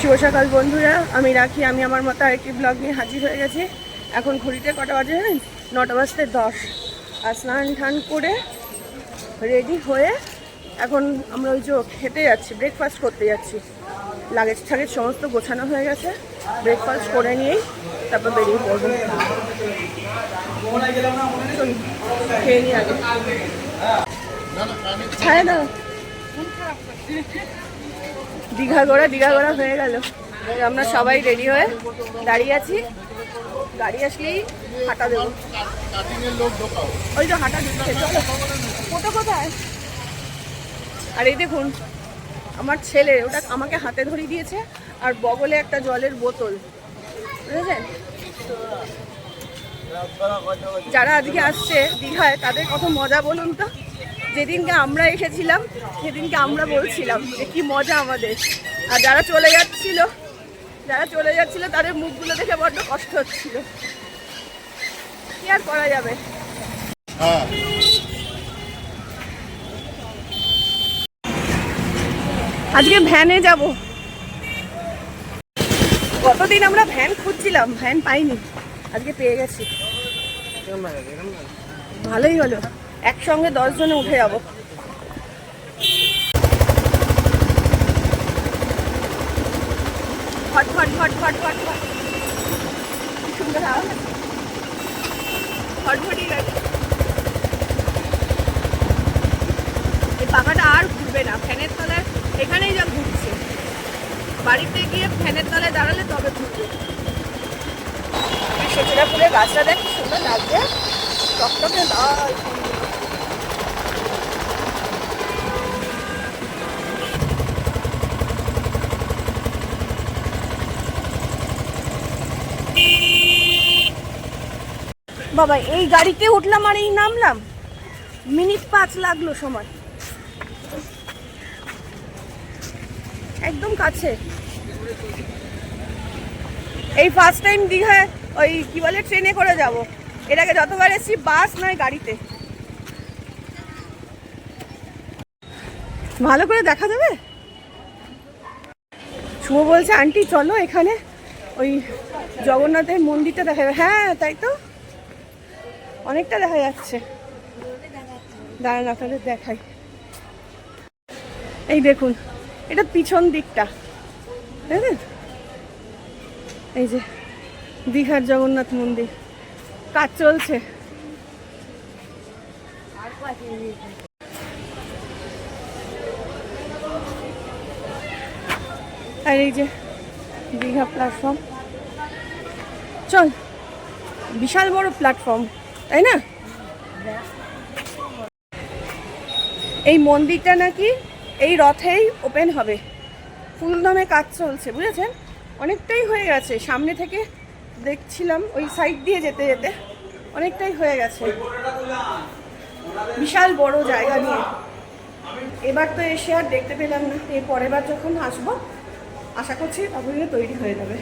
শুভ সকাল বন্ধুরা, আমি রাখি, আমি আমার মতো আরেকটি ব্লগ নিয়ে হাজির হয়ে গেছি। এখন ঘড়িতে কটা বাজে জানেন? নটা বাজতে দশ। আর স্নান টান করে রেডি হয়ে এখন আমরা ওই যে খেতে যাচ্ছি ব্রেকফাস্ট করতে যাচ্ছি। লাগেজ ঠাগেজ সমস্ত গোছানো হয়ে গেছে। ব্রেকফাস্ট করে নিয়েই তারপর বেরিয়ে পড়ব। খেয়ে নিই আগে। ছাড়ে দাও। দীঘা ঘোরা দীঘা ঘোরা হয়ে গেল। আমরা সবাই রেডি হয়ে দাঁড়িয়ে আছি। গাড়ি আসলেই হাঁটা দেবো। ওই তো হাঁটা দিচ্ছে ওটা কোথায়? আর এই দেখুন, আমার ছেলে, ওটা আমাকে হাতে ধরিয়ে দিয়েছে, আর বগলে একটা জলের বোতল। বুঝেছেন? যারা আজকে আসছে দীঘায়, তাদের কত মজা বলুন তো? যেদিনকে আমরা এসেছিলাম, সেদিনকে আমরা বলছিলাম যে কি মজা আমাদের। আর যারা চলে যাচ্ছিল, যারা চলে যাচ্ছিল, তাদের মুখগুলো দেখে বড্ড কষ্ট হচ্ছিল। কি আর করা যাবে? আজকে ভ্যানে যাব। কতদিন আমরা ভ্যান খুঁজছিলাম? ভ্যান পাইনি। আজকে পেয়ে গেছি। ভালোই হলো। একসঙ্গে দশ জনে উঠে যাব। ফট ফট ফট ফট ফট ফট। সুন্দর লাগে। এই পাখাটা আর ঘুরবে না, ফ্যানের তলায় এখানেই যা ঘুরছে। বাড়িতে গিয়ে ফ্যানের তলায় দাঁড়ালে তবে ঘুরবে। গাছটা দেখ সুন্দর লাগছে। টকটকে লাল। বাবা, এই গাড়িতে উঠলাম আর এই নামলাম। মিনিট পাঁচ লাগল সময়। একদম কাছে। এই ফার্স্ট টাইম দীঘায় ওই কি বলে, ট্রেনে করে যাব। এর আগে যতবার এসেছি, বাস নয়, গাড়িতে। ভালো করে দেখা যাবে? শুভ বলছে, আন্টি, চলো এখানে। ওই জগন্নাথের মন্দিরটা দেখা যাবে। হ্যাঁ তাই তো। অনেকটা দেখা যাচ্ছে। দাঁড়ান, আপনাদের দেখাই। এই দেখুন, এটা পিছন দিকটা দেখেন এই যে, দীঘার জগন্নাথ মন্দির। কাজ চলছে। আর এই যে, দীঘা প্ল্যাটফর্ম চল, বিশাল বড় প্ল্যাটফর্ম তাই না? এই মন্দিরটা নাকি এই রথেই ওপেন হবে। ফুলদমে কাজ চলছে, বুঝেছেন? অনেকটাই হয়ে গেছে। সামনে থেকে দেখছিলাম, ওই সাইড দিয়ে যেতে যেতে অনেকটাই হয়ে গেছে। বিশাল বড় জায়গা নিয়ে। এবার তো এসে আর দেখতে পেলাম না। এর পরের বার যখন আসব, আশা করছি তখনই তৈরি হয়ে যাবে।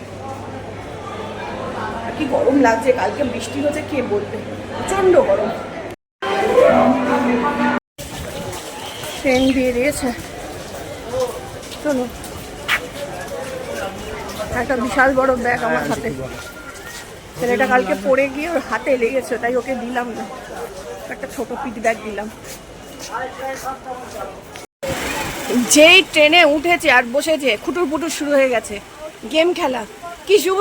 কি গরম লাগছে? কালকে বৃষ্টি হচ্ছে কে বলবে? প্রচণ্ড গরম। ট্রেন দিয়ে দিয়েছে। চলো। একটা বিশাল বড় ব্যাগ আমার হাতে। ছেলেটা কালকে পড়ে গিয়ে ওর হাতে লেগেছে তাই ওকে দিলাম না। একটা ছোট পিট ব্যাগ দিলাম। যেই ট্রেনে উঠেছে আর বসেছে খুটুর পুটুর শুরু হয়ে গেছে। গেম খেলা। কি শুভ?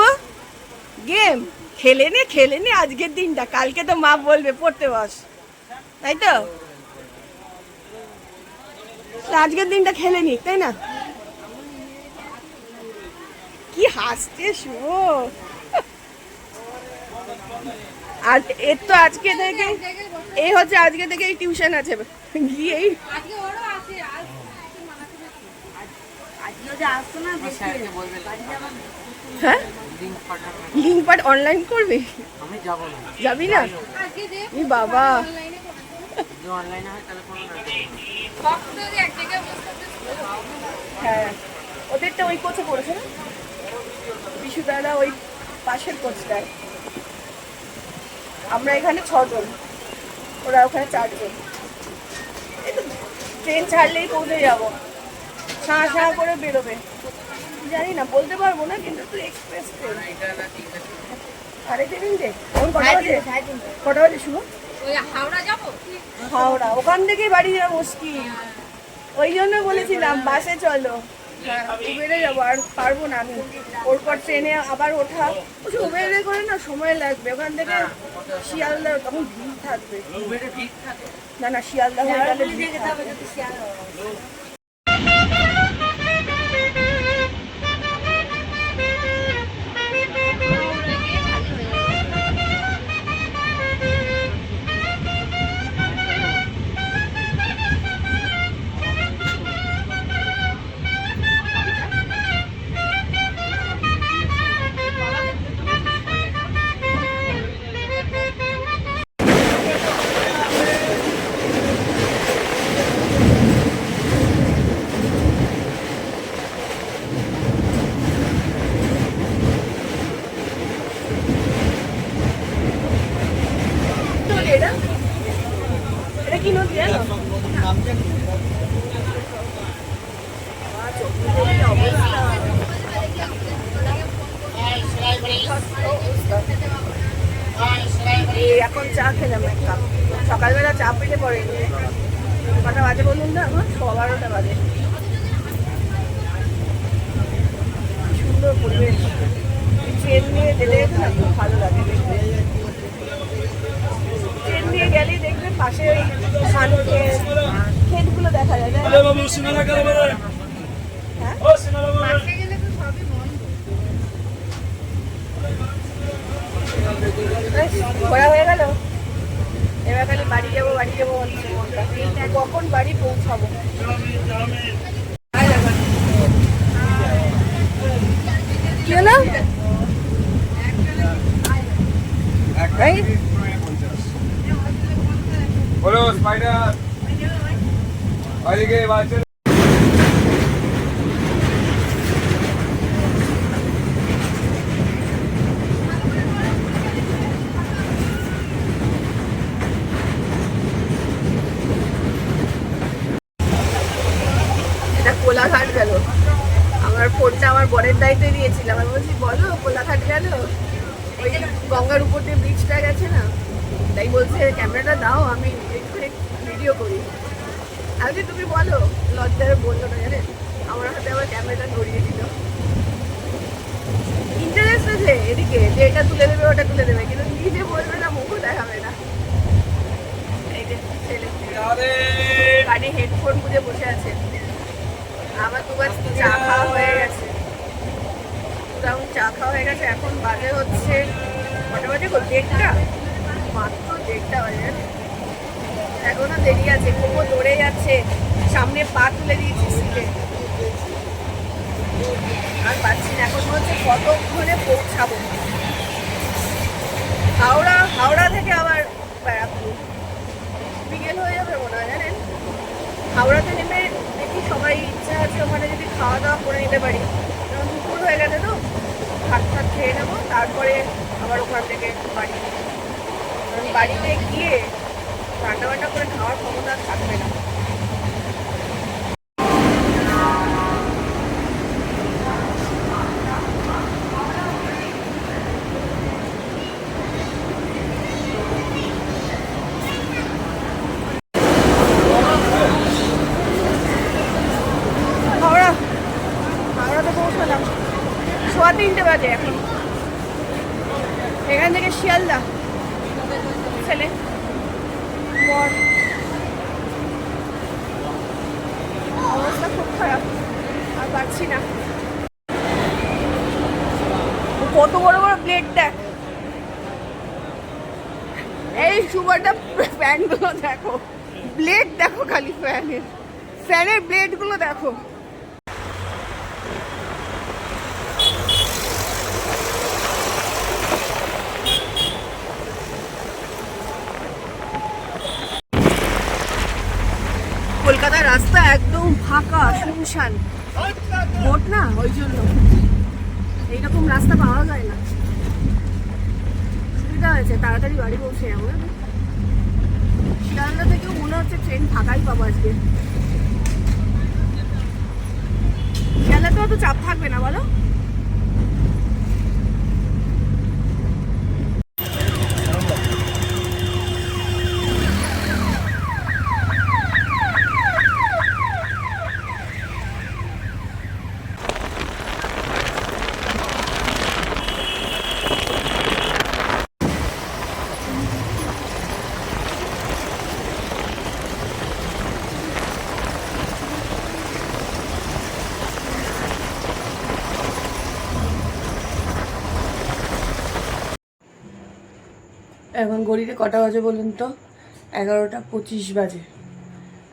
গেম। খেলে নে খেলে নে, আজকের দিনটা। কালকে তো মা বলবে, পড়তে বস। তাই তো? আজকের দিনটা খেলে নি, তাই না? কি হাসছে শুভ। আর এর তো আজকে থেকে এই হচ্ছে আজকে থেকে টিউশন আছে। গিয়েই হ্যাঁ? লিঙ্ক অনলাইন করবি? আমি যাব না। যাবি না? ই বাবা। অনলাইনে হয় তাহলে হ্যাঁ। ওদেরটা ওই কোচে পড়েছে না? বিশু দাদা ওই পাশের কোচটায়। আমরা এখানে ছজন। ওরা ওখানে চারজন। এই তো ট্রেন ছাড়লেই পৌঁছে যাব। ছাঁ ছাঁ করে বেরোবে। জানি না বলতে পারব না কিন্তু তুই এক্সপ্রেস ট্রেন সাড়ে তিনটে কটা বাজে? কটা বাজে শুভ? হাওড়া যাব? হাওড়া ওখান থেকে বাড়ি যাওয়া মুশকিল। ওই জন্য বলেছিলাম বাসে চলো। উবেরে যাব আর পারব না আমি। ওর পর ট্রেনে আবার ওঠা। ওসব উবেরে করে না সময় লাগবে? ওখান থেকে শিয়ালদা তখন ভিড় থাকবে। না না শিয়ালদা হয়ে গেলে কটা বাজে বলুন না এখন? ছ বারোটা বাজে। সুন্দর পরিবেশ। ট্রেন নিয়ে যেতে যেতে না খুব ভালো লাগে ট্রেন দিয়ে গেলেই দেখবে পাশে ওই ধান ক্ষেত ক্ষেতগুলো দেখা যায় হ্যাঁ? গেলে ঘোরা হয়ে গেল? এবার খালি বাড়ি যাব বাড়ি যাব কখন বাড়ি পৌঁছাবো? কি হলো? বলো স্পাইডার কোলাঘাট গেল। আমার ফোনটা আমার বরের দায়িত্বে দিয়েছিলাম আমি বলছি বলো কোলাঘাট গেল? ওই গঙ্গার উপর দিয়ে ব্রিজটা গেছে না? তাই বলছে ক্যামেরাটা দাও আমি এখানে ভিডিও করি। বলছি, তুমি বলো। লজ্জারে বলল না জানেন? আমার হাতে আবার ক্যামেরাটা ধরিয়ে দিল। ইন্টারেস্ট আছে এদিকে যে এটা তুলে দেবে ওটা তুলে দেবে কিন্তু নিজে বলবে না মুখও দেখাবে না। এই যে ছেলে। কানে হেডফোন গুঁজে বসে আছে। আমার দুবার চা খাওয়া হয়ে গেছে। তখন চা খাওয়া হয়ে গেছে, এখন বাজে হচ্ছে কটা বাজে দেড়টা। মাত্র দেড়টা বাজে। জানেন? এখনও দেরি আছে, কোমো দৌড়ে যাচ্ছে, সামনে পা তুলে দিয়েছি সিটে। আর পাচ্ছি না, এখন হচ্ছে কতক্ষণে পৌঁছাবো? হাওড়া হাওড়া থেকে আবার ব্যারাকপুর। বিকেল হয়ে যাবে মনে হয়, জানেন? হাওড়াতে নেমে সবাই ইচ্ছা আছে ওখানে যদি খাওয়া দাওয়া করে নিতে পারি। কারণ দুপুর হয়ে গেছে তো, ভাত ভাত খেয়ে নেব, তারপরে আবার ওখান থেকে বাড়ি। কারণ বাড়িতে গিয়ে রান্না বান্না করে খাওয়ার ক্ষমতা থাকবে না হাওড়া হাওড়াতে পৌঁছালাম সোয়া তিনটে বাজে এখন এখান থেকে শিয়ালদা ছেলে বর অবস্থা খুব খারাপ আর পারছি না কত বড় বড় প্লেট দেখ এই সুগারটা ফ্যানগুলো দেখো। ব্লেড দেখো খালি ফ্যানের ফ্যানের ব্লেডগুলো দেখো। কলকাতার রাস্তা একদম ফাঁকা, শুনশান। ভোট না, ওই জন্য। এইরকম রাস্তা পাওয়া যায় না। সুবিধা হয়েছে, তাড়াতাড়ি বাড়ি পৌঁছে যাব? শিয়ালদা থেকেও মনে হচ্ছে ট্রেন ফাঁকাই পাবো আজকে শিয়ালদাতেও তো চাপ থাকবে না, বলো এখন ঘড়িতে কটা বাজে বলুন তো? এগারোটা পঁচিশ বাজে।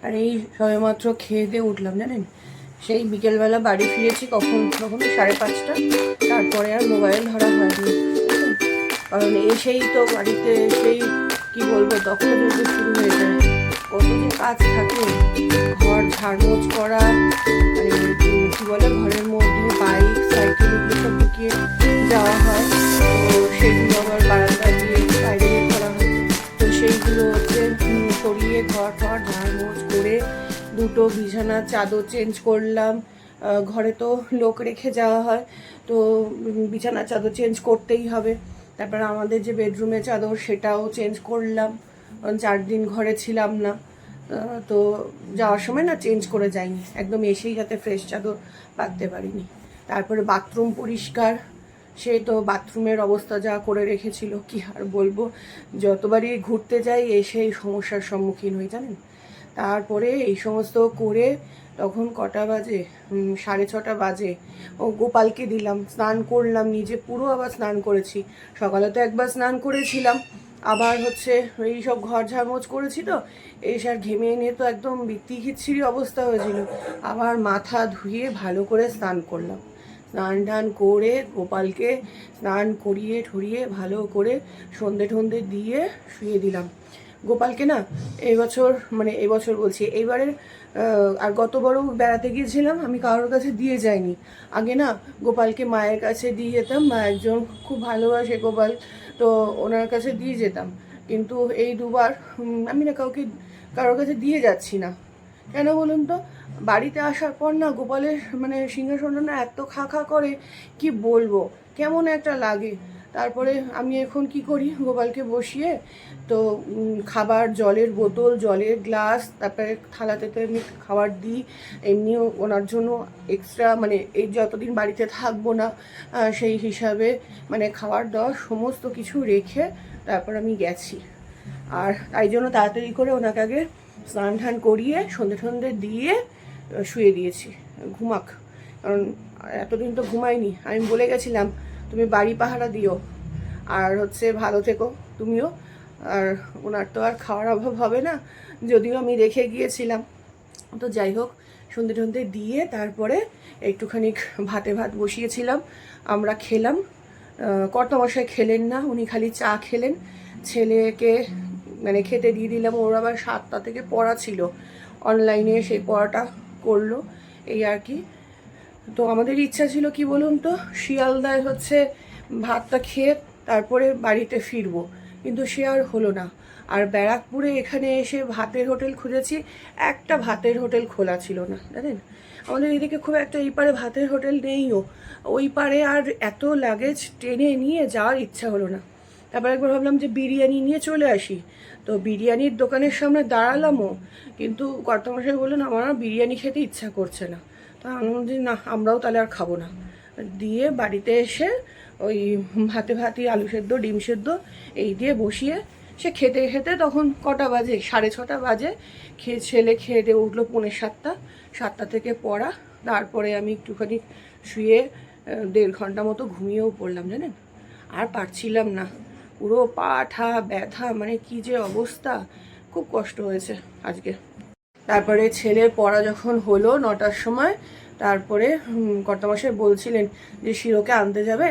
আর এই সবেমাত্র খেয়ে দিয়ে উঠলাম, জানেন? সেই বিকেলবেলা বাড়ি ফিরেছি কখন? কখন সাড়ে পাঁচটা। তারপরে আর মোবাইল ধরা হয়নি? কারণ এসেই তো বাড়িতে এসেই, কি বলব তখন যুদ্ধ শুরু হয়ে যায় কত যে কাজ থাকে। ঘর ঝাড়মোছ করা মানে কি বলে, ঘরের মধ্যে বাইক, সাইকেল, এগুলো সব ঢুকিয়ে যাওয়া হয়। টর ঝাড়মোছ করে দুটো বিছানার চাদর চেঞ্জ করলাম। ঘরে তো লোক রেখে যাওয়া হয়, তো বিছানার চাদর চেঞ্জ করতেই হবে। তারপর আমাদের যে বেডরুমে চাদর, সেটাও চেঞ্জ করলাম। চার দিন ঘরে ছিলাম না। তো যাওয়ার সময় না চেঞ্জ করে যাইনি। একদম এসেই যাতে ফ্রেশ চাদর পাততে পারিনি। তারপরে বাথরুম পরিষ্কার। সে তো বাথরুমের অবস্থা যা করে রেখেছিল, কি আর বলব? যতবারই ঘুরতে যাই, এসে এই সমস্যার সম্মুখীন হই, জানেন? তারপরে এই সমস্ত করে তখন কটা বাজে? সাড়ে ছটা বাজে। ও গোপালকে দিলাম, স্নান করলাম নিজে, পুরো আবার স্নান করেছি। সকালে তো একবার স্নান করেছিলাম, আবার হচ্ছে এই সব ঘর ঝাড়মোছ করেছি তো, এই সার ঘেমে এনে তো একদম বিত্তি খিচ্ছিরি অবস্থা হয়েছিল। আবার মাথা ধুয়ে ভালো করে স্নান করলাম। স্নান টান করে গোপালকে স্নান করিয়ে ঠরিয়ে ভালো করে সন্ধে ঠন্ধে দিয়ে শুয়ে দিলাম। গোপালকে না এবছর মানে এবছর বলছি, এইবারের আর গতবারও বেড়াতে গিয়েছিলাম, আমি কারোর কাছে দিয়ে যাইনি। আগে না গোপালকে মায়ের কাছে দিয়ে যেতাম, মা একজন খুব ভালোবাসে গোপাল, তো ওনার কাছে দিয়ে যেতাম। কিন্তু এই দুবার আমি না কাউকে, কারোর কাছে দিয়ে যাচ্ছি না। কেন বলুন তো? বাড়িতে আসার পর না গোপালের মানে সিংহাসনটা এত খা খা করে, কি বলব? কেমন একটা লাগে। তারপরে আমি এখন কি করি? গোপালকে বসিয়ে তো খাবার, জলের বোতল, জলের গ্লাস, তারপরে থালাতে তো এমনি খাবার দিই। এমনিও ওনার জন্য এক্সট্রা মানে এই যতদিন বাড়িতে থাকব না সেই হিসাবে মানে খাবার দাওয়া সমস্ত কিছু রেখে তারপর আমি গেছি। আর তাই জন্য তাড়াতাড়ি করে ওনাকে আগে স্নান টান করিয়ে সন্ধে সন্ধে দিয়ে শুয়ে দিয়েছি। ঘুমাক। কারণ এতদিন তো ঘুমাইনি। আমি বলে গেছিলাম তুমি বাড়ি পাহারা দিও। আর হচ্ছে ভালো থেকো তুমিও। আর ওনার তো আর খাওয়ার অভাব হবে না। যদিও আমি রেখে গিয়েছিলাম। তো যাই হোক সন্ধে টন্ধে দিয়ে তারপরে একটুখানি ভাতে ভাত বসিয়েছিলাম। আমরা খেলাম। আহ, কর্তামশাই খেলেন না উনি খালি চা খেলেন। ছেলেকে মানে খেতে দিয়ে দিলাম। ওর আবার সাতটা থেকে পড়া ছিল। অনলাইনে সেই পড়াটা করল। এই আর কি। তো আমাদের ইচ্ছা ছিল কি বলুন তো? শিয়ালদায় হচ্ছে ভাতটা খেয়ে তারপরে বাড়িতে ফিরবো। কিন্তু সে আর হলো না। আর ব্যারাকপুরে এখানে এসে ভাতের হোটেল খুঁজেছি। একটা ভাতের হোটেল খোলা ছিল না, জানেন? আমাদের এদিকে খুব একটা এই পারে ভাতের হোটেল নেইও। ওই পারে আর এত লাগেজ টেনে নিয়ে যাওয়ার ইচ্ছা হলো না। তারপর একবার ভাবলাম যে বিরিয়ানি নিয়ে চলে আসি। তো বিরিয়ানির দোকানের সামনে দাঁড়ালামও, কিন্তু কর্তামশাই বললেন, আমার বিরিয়ানি খেতে ইচ্ছা করছে না। তা আমি না, আমরাও তাহলে আর খাব না। দিয়ে বাড়িতে এসে ওই ভাতে ভাতি আলু সেদ্ধ, ডিম সেদ্ধ, এই দিয়ে বসিয়ে সে খেতে খেতে তখন কটা বাজে? সাড়ে ছটা বাজে। খেয়ে ছেলে খেয়ে দিয়ে উঠল পৌনে সাতটা। সাতটা থেকে পড়া। তারপরে আমি একটুখানি শুয়ে দেড় ঘণ্টা মতো ঘুমিয়েও পড়লাম, জানেন? আর পারছিলাম না। পুরো পাঠা, ব্যথা মানে কি যে অবস্থা। খুব কষ্ট হয়েছে আজকে। তারপরে ছেলের পড়া যখন হলো নটার সময়, তারপরে কর্তামশাই বলছিলেন যে, শিরোকে আনতে যাবে?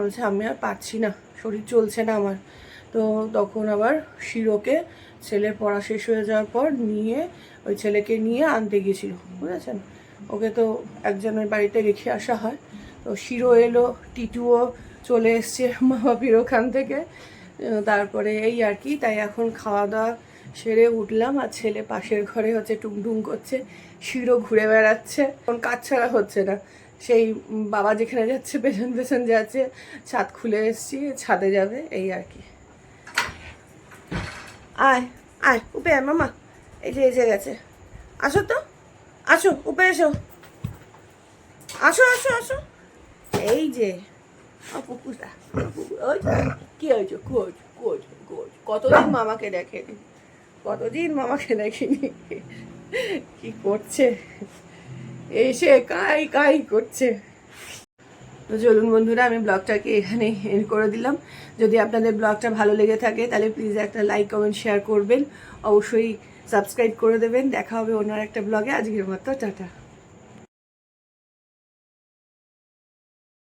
বলছি, আমি আর পাচ্ছি না, শরীর চলছে না আমার। তো তখন আবার শিরোকে ছেলের পড়া শেষ হয়ে যাওয়ার পর নিয়ে ওই ছেলেকে নিয়ে আনতে গিয়েছিল, বুঝেছেন? ওকে তো একজনের বাড়িতে রেখে আসা হয়। তো শিরো এলো, টিটুও চলে এসছে মামাপির ওখান থেকে। তারপরে এই আর কি, তাই এখন খাওয়া দাওয়া সেরে উঠলাম আর ছেলে পাশের ঘরে হচ্ছে টুংটুং করছে, শিরো ঘুরে বেড়াচ্ছে। এখন কাজ ছাড়া হচ্ছে না। সেই বাবা যেখানে যাচ্ছে, পেছন পেছন যাচ্ছে, ছাদ খুলে এসছি, ছাদে যাবে, এই আর কি। আয় আয়, উপে আয় মামা। এই যে এসে গেছে। আসো তো, আসো, উপে এসো। আসো আসো আসো। এই যে। কোচ কোচ কোচ কতদিন মামাকে দেখেনি কতদিন মামাকে দেখেনি কি করছে এসে কাই কাই করছে তো চলুন বন্ধুরা আমি ব্লগটাকে এখানে এন্ড করে দিলাম যদি আপনাদের ব্লগটা ভালো লেগে থাকে, তাহলে প্লিজ একটা লাইক কমেন্ট শেয়ার করবেন। অবশ্যই সাবস্ক্রাইব করে দেবেন। দেখা হবে অন্য একটা ব্লগে আজকের মতো, টাটা।